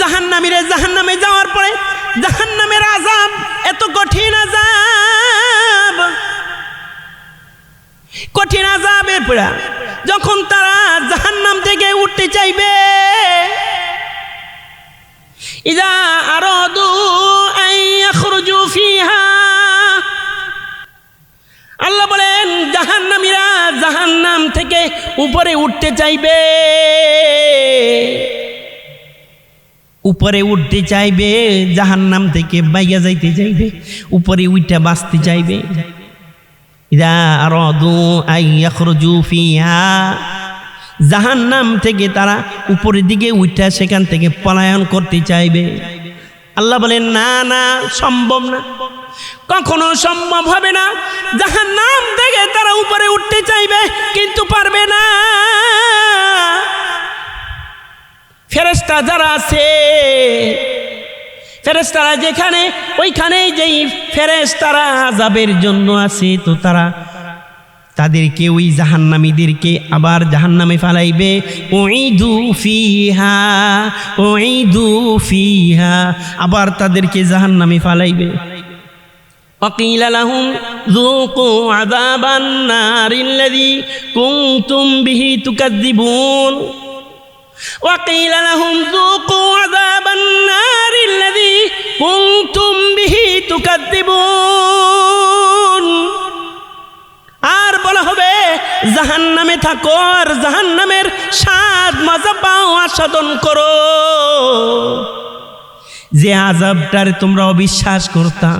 জাহান্নামীরা জাহান্নামে যাওয়ার পরে জাহান্নামের আজাব এত কঠিন আজাব কঠিন আজাবের পড়া যখন তারা জাহান্নাম থেকে উঠতে চাইবে, ইদা আরাদু আন ইয়াখরুজু ফিহা। আল্লাহ বলেন, জাহান্নামীরা জাহান্নাম থেকে উপরে উঠতে চাইবে। উপরে উঠতে চাইবে, জাহান্নাম থেকে বাইয়া যাইতে চাইবে, উপরে উইটা বাঁচতে চাইবে। ফিহা। জাহান্নাম থেকে তারা উপরের দিকে উঠা সেখান থেকে পলায়ন করতে চাইবে। আল্লাহ বলেন, না না, সম্ভব না। কখনো সম্ভব হবে না। জাহান্নাম থেকে তারা উপরে উঠতে চাইবে, কিন্তু পারবে না। ফেরেস্তা যারা আছে ফেরেস্তারা যেখানে ওইখানেই যেই ফেরেস্তারা আজাবের জন্য আছে তো তারা তাদেরকে ওই জাহান্নামীদেরকে আবার জাহান্নামে ফালাইবে ওইদু ফিহা ওইদু ফিহা আবার তাদেরকে জাহান্নামে ফালাইবে وقيل لهم ذوقوا عذاب النار الذي كنتم به تكذبون وقيل لهم ذوقوا عذاب النار الذي আর বলা হবে জাহান নামে থাকো আর জাহান নামের স্বাদ মজা পাও আস্বাদন করো। যে আজাবটার তোমরা অবিশ্বাস করতা,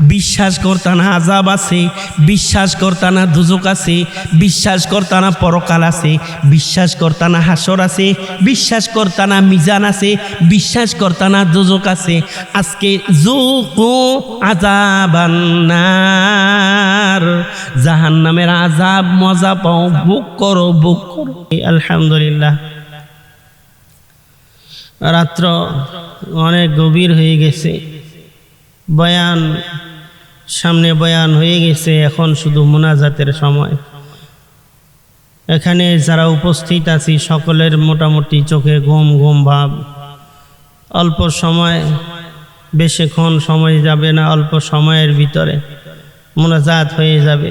বিশ্বাস করতা না আজাব আছে, বিশ্বাস করতা না দুজক আছে, বিশ্বাস করতা না পরকাল আছে, বিশ্বাস করতা না হাসর আছে, বিশ্বাস করতা না মিজান আছে, বিশ্বাস করতা না দুজক আছে। আজকে জুকু আজাবান্নার জাহান নামের আজাব মজা পাও, বুক করো বুক করো। আলহামদুলিল্লাহ। রাত্র অনেক গভীর হয়ে গেছে। বয়ান, সামনে বয়ান হয়ে গেছে এখন শুধু মোনাজাতের সময়। এখানে যারা উপস্থিত আছি সকলের মোটামুটি চোখে ঘুম ঘুম ভাব। অল্প সময়, বেশিক্ষণ সময় যাবে না, অল্প সময়ের ভিতরে মোনাজাত হয়ে যাবে।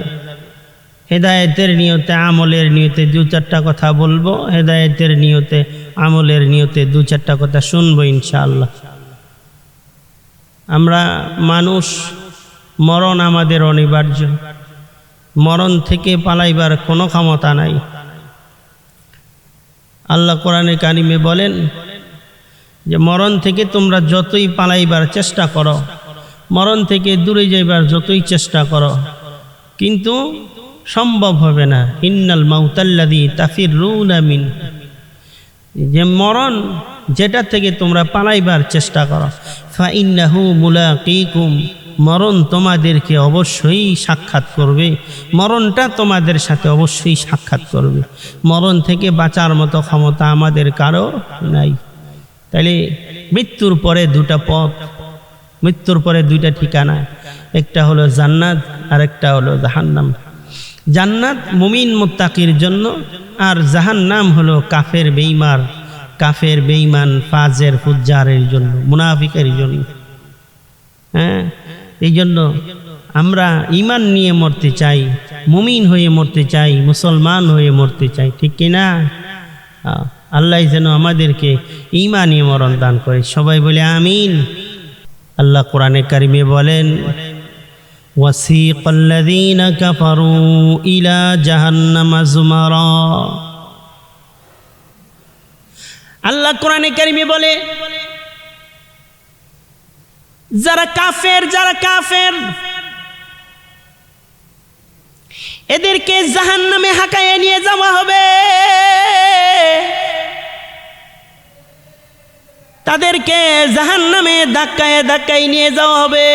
হেদায়েতের নিয়তে, আমলের নিয়তে দু চারটা কথা বলব। হেদায়েতের নিয়তে আমলের নিয়তে দু চারটা কথা শুনব ইনশাআল্লাহ। আমরা মানুষ, মরণ আমাদের অনিবার্য। মরণ থেকে পালাইবার কোনো ক্ষমতা নাই। আল্লাহ কোরআনে কারিমে বলেন যে, মরণ থেকে তোমরা যতই পালাইবার চেষ্টা করো, মরণ থেকে দূরে যাইবার যতই চেষ্টা করো, কিন্তু সম্ভব হবে না। ইন্নাল মাউতাল্লাদি তাফির রুনামিন যে মরণ যেটা থেকে তোমরা পালাইবার চেষ্টা করো। ফা ইন্নাহু মুলাকিকুম, মরণ তোমাদেরকে অবশ্যই সাক্ষাৎ করবে। মরণটা তোমাদের সাথে অবশ্যই সাক্ষাৎ করবে। মরণ থেকে বাঁচার মতো ক্ষমতা আমাদের কারও নাই। তাইলে মৃত্যুর পরে দুটা পথ, মৃত্যুর পরে দুইটা ঠিকানা, একটা হলো জান্নাত আর একটা হলো জাহান্নাম। জান্নাত মুমিন মুত্তাকির জন্য, আর জাহান নাম হলো কাফের বেইমার কাফের বেইমান ফাজের ফুজ্জারের জন্য, মুনাফিকের জন্য। হ্যাঁ? এই জন্য আমরা ইমান নিয়ে মরতে চাই, মুমিন হয়ে মরতে চাই, মুসলমান হয়ে মরতে চাই, ঠিক কিনা আল্লাহ যেন আমাদেরকে ইমানই মরণ দান করে। সবাই বলে আমিন। আল্লাহ কোরআনে কারিমে বলেন وسيق الذين كفروا إلى جهنم زمرا আল্লাহ কোরআনে কারিমে বলে যারা কাফের যারা কাফের এদেরকে জাহান নামে হাঁকাইয়ে নিয়ে যাওয়া হবে তাদেরকে জাহান নামে ধাক্কায় ধাক্কায় নিয়ে যাওয়া হবে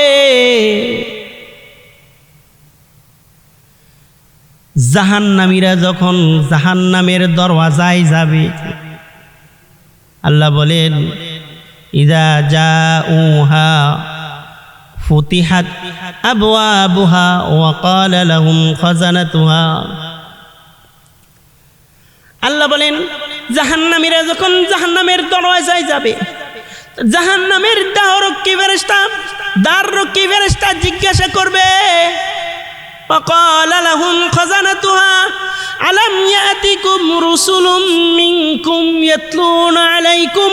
জাহান্নামীরা যখন জাহান্নামের দরওয়াজায় যাবে, আল্লাহ বলেন, ইদা যা উহা ফুতিহাত আল্লাহ বলেন, জাহান্নামীরা যখন জাহান্নামের দরওয়াজায় যাবে জাহান নামের দাহরক্ষী ফেরেস্তা দ্বার রক্ষী ফেরেস্তা জিজ্ঞাসা করবে وقال لهم خزنتها ألم يأتكم رسل منكم يتلون عليكم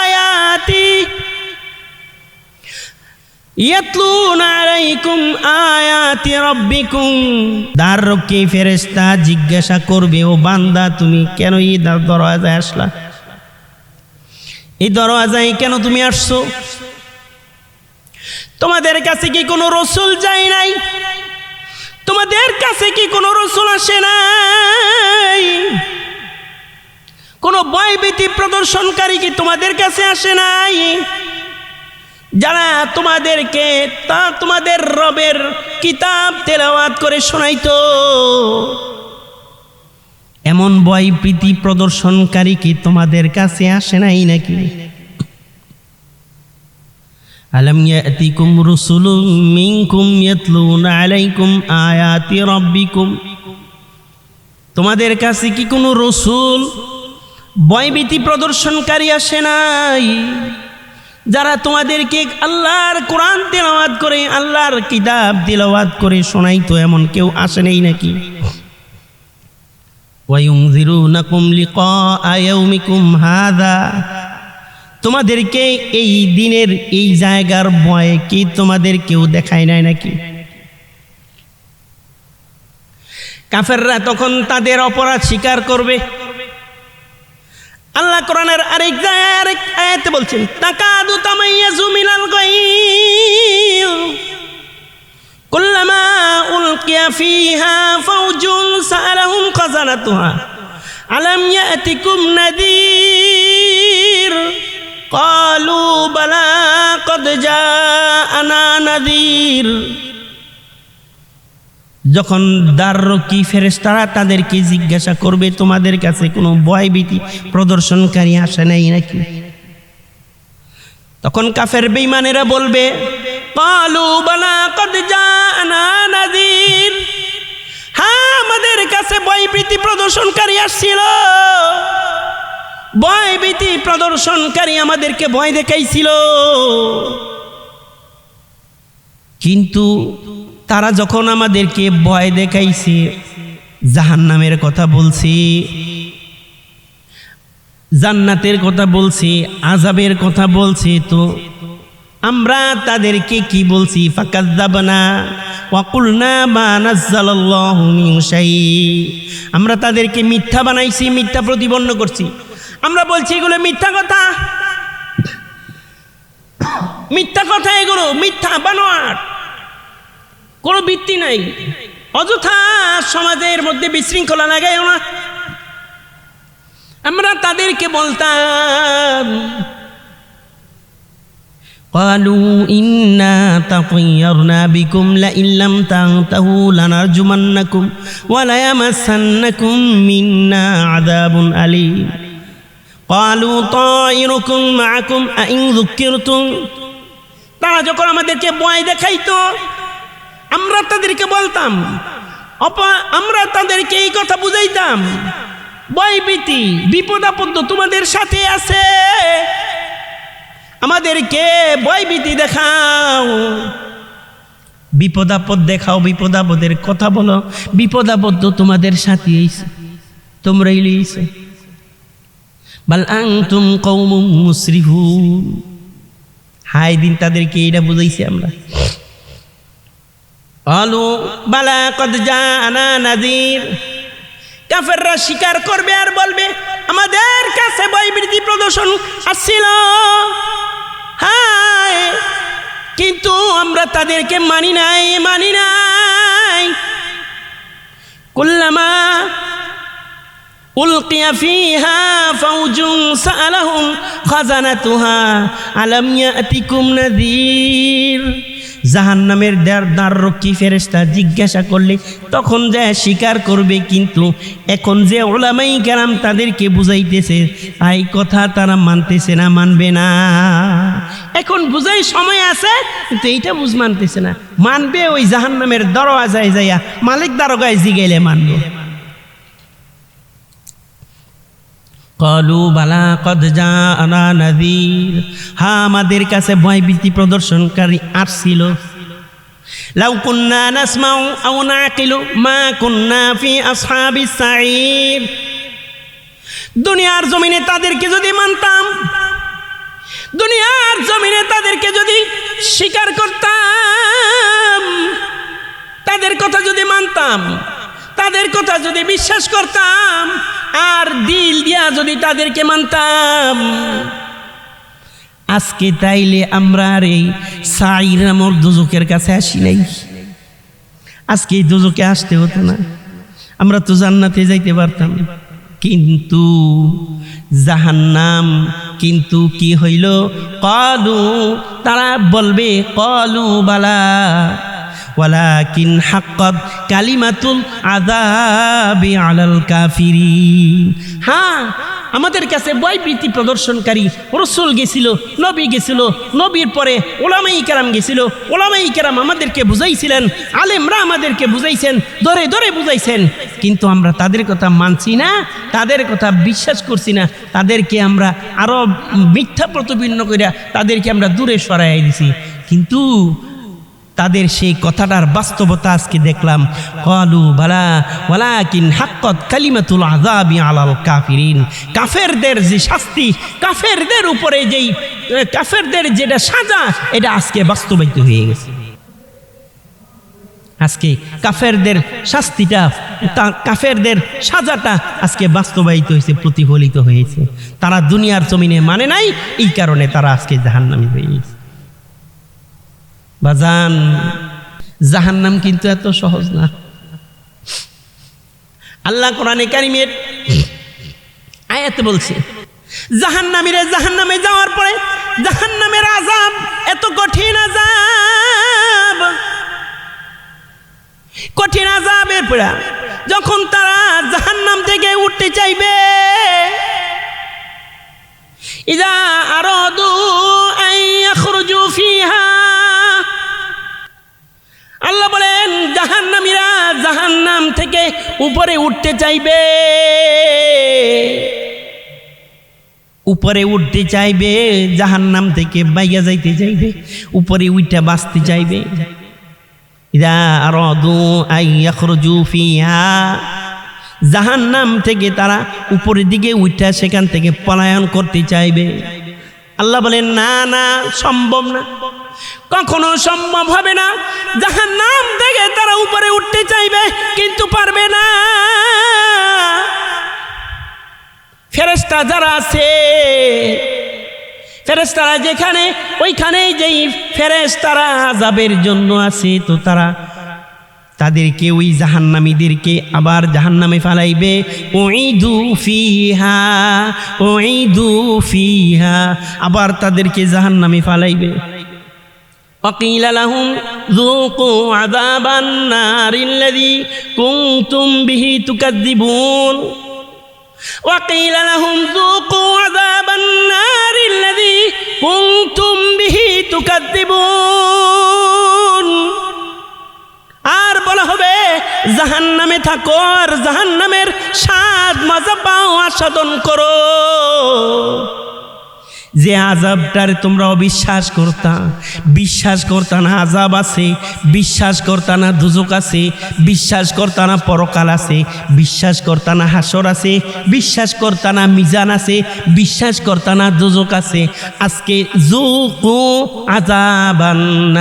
آياتي يتلون عليكم آيات ربكم দ্বার রক্ষী ফেরেস্তা জিজ্ঞাসা করবে ও বান্দা তুমি কেন এই দরওয়াজায় আসলা এই দরওয়াজায় কেন তুমি আসছো তোমাদের কাছে কি কোনো রসুল যায় নাই তোমাদের কাছে কি কোনো রসুল আসে নাই? কোনো ভয়ভীতি প্রদর্শনকারী কি তোমাদের কাছে আসে নাই? যারা তোমাদেরকে তা তোমাদের রবের কিতাব তেলাওয়াত করে শোনাইতো। এমন ভয় প্রীতি প্রদর্শনকারী কি তোমাদের কাছে আসে নাই নাকি? আলম ইয়াতিকুম রুসুলুম মিনকুম ইয়াতলুনা আলাইকুম আয়াতি রাব্বিকুম তোমাদের কাছে কি কোনো রসুল ভয়ভীতি প্রদর্শনকারী আসে নাই? যারা তোমাদেরকে আল্লাহর কোরআন তেলাওয়াত করে, আল্লাহর কিতাব তেলাওয়াত করে শোনাই তো এমন কেউ আসে নাই নাকি? ওয়ায়ুনজিরুনাকুম লিকা ইয়াউমিকুম হাদা তোমাদেরকে এই দিনের এই জায়গার ভয়ে কি তোমাদের কেউ দেখায় নাই নাকি? কাফেররা তখন তাদের অপরাধ স্বীকার করবে। আল্লাহ কোরআনের আরেক আরেক আয়াতে বলছেন, তাকাদু তামাইয়াজু মিনাল গায়ব। কুল্লামা উলকিয়া ফিহা ফাওজুন সাআলাহুম খাজানাতুহা। আলাম ইয়াতিকুম নাদির। قالوا بلى قد جاءنا نذير যখন দাররকি ফেরেশতারা তাদেরকে জিজ্ঞাসা করবে তোমাদের কাছে কোনো ভয়ভীতি প্রদর্শনকারী আসে নাই নাকি তখন কাফের বেঈমানেরা বলবে কালু বালা কদ জানা নাদির হ্যাঁ আমাদের কাছে ভয়ভীতি প্রদর্শনকারী আসছিল ভয়ভীতি প্রদর্শনকারী আমাদেরকে ভয় দেখাইছিল। কিন্তু তারা যখন আমাদেরকে ভয় দেখাইছে, জাহান্নামের কথা বলছি, জান্নাতের কথা বলছি আজাবের কথা বলছি, তো আমরা তাদেরকে কি বলছি? ওয়াকুলনা আমরা তাদেরকে মিথ্যা বানাইছি, মিথ্যা প্রতিপন্ন করছি। আমরা বলছি এগুলো মিথ্যা কথা মিথ্যা কথা এগুলো মিথ্যা বানোয়ার কোনো ভিত্তি নাই অযথা সমাজের মধ্যে বিশৃঙ্খলা লাগাইও না আমরা তাদেরকে বলতাম قالوا إنا تطيرنا بكم لئن لم تنتهوا لنرجمنكم وليمسنكم منا عذاب أليم কালু তয়রকম মাকুম আইং দুঃখিরতুম তারা যখন আমাদেরকে বয় দেখাইতো, আমরা তাদেরকে বলতাম, অপা, আমরা তাদেরকে এই কথা বুঝাইতাম, ভয়ভীতি বিপদ আপদ তোমাদের সাথে আছে। আমাদেরকে ভয়ভীতি দেখাও। বিপদাপদ দেখাও, বিপদাপদের কথা বলো, বিপদাপদ তো তোমাদের সাথে তোমরা লইছো। বাল আনতুম কওমুম মুসরিফুন হাই দিন তাদেরকে এইটা বুঝাইছি আমরা। আলু, বালা কদ জানা নাজির কাফেররা স্বীকার করবে আর বলবে, আমাদের কাছে বৈবৃতি প্রদর্শন আসছিল। হায়, কিন্তু আমরা তাদেরকে মানি নাই মানি নাই। কুল্লামা ألقي فيها فوج سألهم خزنتها ألم يأتكم نذير জাহান্নামের দ্বার দ্বার রক্ষী ফেরেস্তা জিজ্ঞাসা করলে তখন যায় স্বীকার করবে কিন্তু এখন যে ওলামাই কেরাম তাদেরকে বুঝাইতেছে এই কথা তারা মানতেছে না মানবে না এখন বুঝাই সময় আছে কিন্তু এইটা বুঝ মানতেছে না মানবে ওই জাহান্নামের দরওয়াজায় যাইয়া মালিক দারোগায় জিগাইলে মানবে কলু বালা কদ যা আনা নাদির হ্যাঁ আমাদের কাছে ভয়ভীতি প্রদর্শনকারী আসছিল লাউ কুন্না নাসমাউ আও নাকিলু মা কুন্না ফি আসহাবিস সাঈর দুনিয়ার জমিনে তাদেরকে যদি মানতাম, দুনিয়ার জমিনে তাদেরকে যদি স্বীকার করতাম, তাদের কথা যদি মানতাম, তাদের কথা যদি বিশ্বাস করতাম আর দিল দিয়া যদি তাদেরকে মানতাম। আজকে তাইলে আমরা আর এই সাইর নামর দুজকের কাছে আসি নাই। আজকে এই দুজকে আসতে হতো না। আমরা তো জান্নাতে যাইতে পারতাম। কিন্তু জাহান্নাম কিন্তু কি হইল? কলু, তারা বলবে, কলু বালা। ওয়ালাকিন হাক্কাত কালিমাতুল আযাবি আলাল কাফিরিন। হ্যাঁ আমাদের কাছে বয়বৃত্তি প্রদর্শনকারী রসুল গেছিল, নবী গেছিল, নবীর পরে ওলামাই কেরাম গেছিল, ওলামাই কেরাম আমাদেরকে বুঝাইছিলেন, আলেমরা আমাদেরকে বুঝাইছেন, ধরে ধরে বুঝাইছেন। কিন্তু আমরা তাদের কথা মানছি না, তাদের কথা বিশ্বাস করছি না, তাদেরকে আমরা আরও মিথ্যা প্রতিবিন্ন করিয়া তাদেরকে আমরা দূরে সরাই দিছি। কিন্তু তাদের সেই কথাটার বাস্তবতা আজকে দেখলাম। কলু বালা ওয়ালাকিন হাক্কত কালিমাতুল আযাবি আলাল কাফিরিন। কাফেরদের যে শাস্তি, কাফেরদের উপরে যেই কাফেরদের যেটা সাজা, এটা আজকে বাস্তবায়িত হয়ে গেছে। আজকে কাফেরদের শাস্তিটা কাফেরদের সাজাটা আজকে বাস্তবায়িত হয়েছে, প্রতিফলিত হয়েছে। তারা দুনিয়ার জমিনে মানে নাই, এই কারণে তারা আজকে জাহান্নামি হয়ে গেছে। বাজান, জাহান্নাম কিন্তু এত সহজ না। আল্লাহ কোরআনে কারিমের আয়াতে বলছে, জাহান্নামীরা জাহান্নামে যাওয়ার পরে জাহান্নামের আজাব এত কঠিন আজাব কঠিন আজাবের পরে যখন তারা জাহান্নাম থেকে উঠতে চাইবে ইদা আরাদু আন উপরে উঠতে চাইবে। উপরে উঠতে চাইবে, জাহান্নাম থেকে বাইয়া যাইতে চাইবে, উপরে উইটা বাঁচতে চাইবে। ফিহা। জাহান্নাম থেকে তারা উপরের দিকে উঠা সেখান থেকে পলায়ন করতে চাইবে। আল্লাহ বলেন, না না, সম্ভব না। কখনো সম্ভব হবে না। জাহান্নাম থেকে তারা উপরে উঠতে চাইবে, কিন্তু পারবে না। ফেরেস্তা যারা আছে ফেরেস্তারা যেখানে, ওইখানেই যেই ফেরেস্তারা আজাবের জন্য আছে, তো তারা তাদেরকে ওই জাহান্নামীদেরকে আবার জাহান্নামে ফালাইবে। ওইদু ফিহা ওই দু ফিহা, আবার তাদেরকে জাহান্নামে ফালাইবে। وقيل لهم ذوقوا عذاب النار الذي كنتم به تكذبون وقيل لهم ذوقوا عذاب النار الذي كنتم به تكذبون আর বলা হবে জাহান নামে থাকো আর জাহান নামের স্বাদ মজা পাও আস্বাদন করো যে আজাবটার তোমরা অবিশ্বাস করতা, বিশ্বাস করতা না আজাব আছে, বিশ্বাস করতা না দুজক আছে, বিশ্বাস করতা না পরকাল আছে, বিশ্বাস করতা না হাসর আছে, বিশ্বাস করতা না মিজান আছে, বিশ্বাস করতা না দুজক আছে। আজকে জুকু আজাবান্নার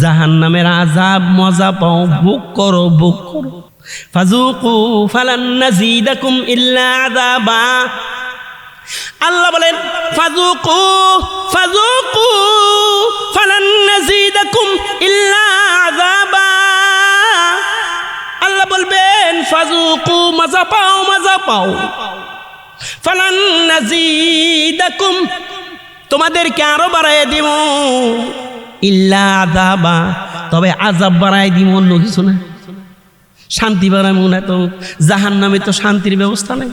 জাহান নামের আজাব মজা পাও, বুক করো বুক করো। ফাজুকু ফালান নাজিদাকুম ইল্লা আযাবা। আল্লাহ বলেন ফাজুকু ফাজুকু ফালান নাজিদাকুম ইল্লা আযাবা। আল্লাহ বলবেন ফাজুকু মজা পাও মজা পাও। ফালান নাজিদাকুম, তোমাদেরকে আরও বাড়াই দিব ইল্লা আযাবা। তবে আযাব বাড়াই দিব অন্য কিছু শান্তি বাড়াবো না তো জাহান নামে তো শান্তির ব্যবস্থা নেই।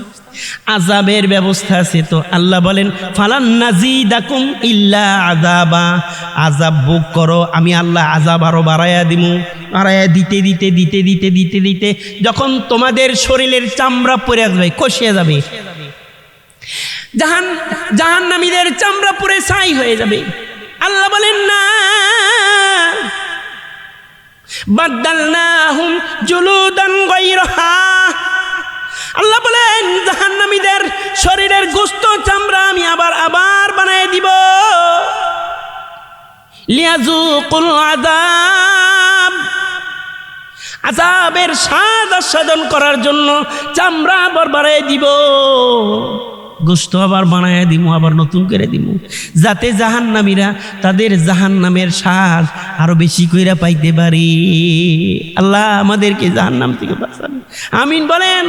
আজাবের ব্যবস্থা আছে তো। আল্লাহ বলেন, ফালান নাজিদাকুম ইল্লা আজাবা আজাব বুক করো, আমি আল্লাহ আজাব আরও বাড়াইয়া দিমু। বাড়াইয়া দিতে দিতে দিতে দিতে দিতে দিতে যখন তোমাদের শরীরের চামড়া পরে যাবে কষিয়ে যাবে। জাহান, জাহান্নামীদের চামড়া পরে ছাই হয়ে যাবে। আল্লাহ বলেন, না। বাদ্দালনাহুম জুলুদান গায়রাহা। আল্লাহ বলেন, জাহান্নামীদের শরীরের গোস্ত চামড়া আমি আবার আবার বানায় দিব। লিয়াজুকুল আযাব। আজাবের স্বাদ আস্বাদন করার জন্য চামড়া আবার বাড়াই দিব। গোস্ত আবার বানায় দিব আবার নতুন করে দিব যাতে জাহান্নামীরা তাদের জাহান্নামের সাজ আরও বেশি কইরা পাইতে পারি। আল্লাহ আমাদেরকে জাহান্নাম থেকে বাঁচান। আমিন বলেন।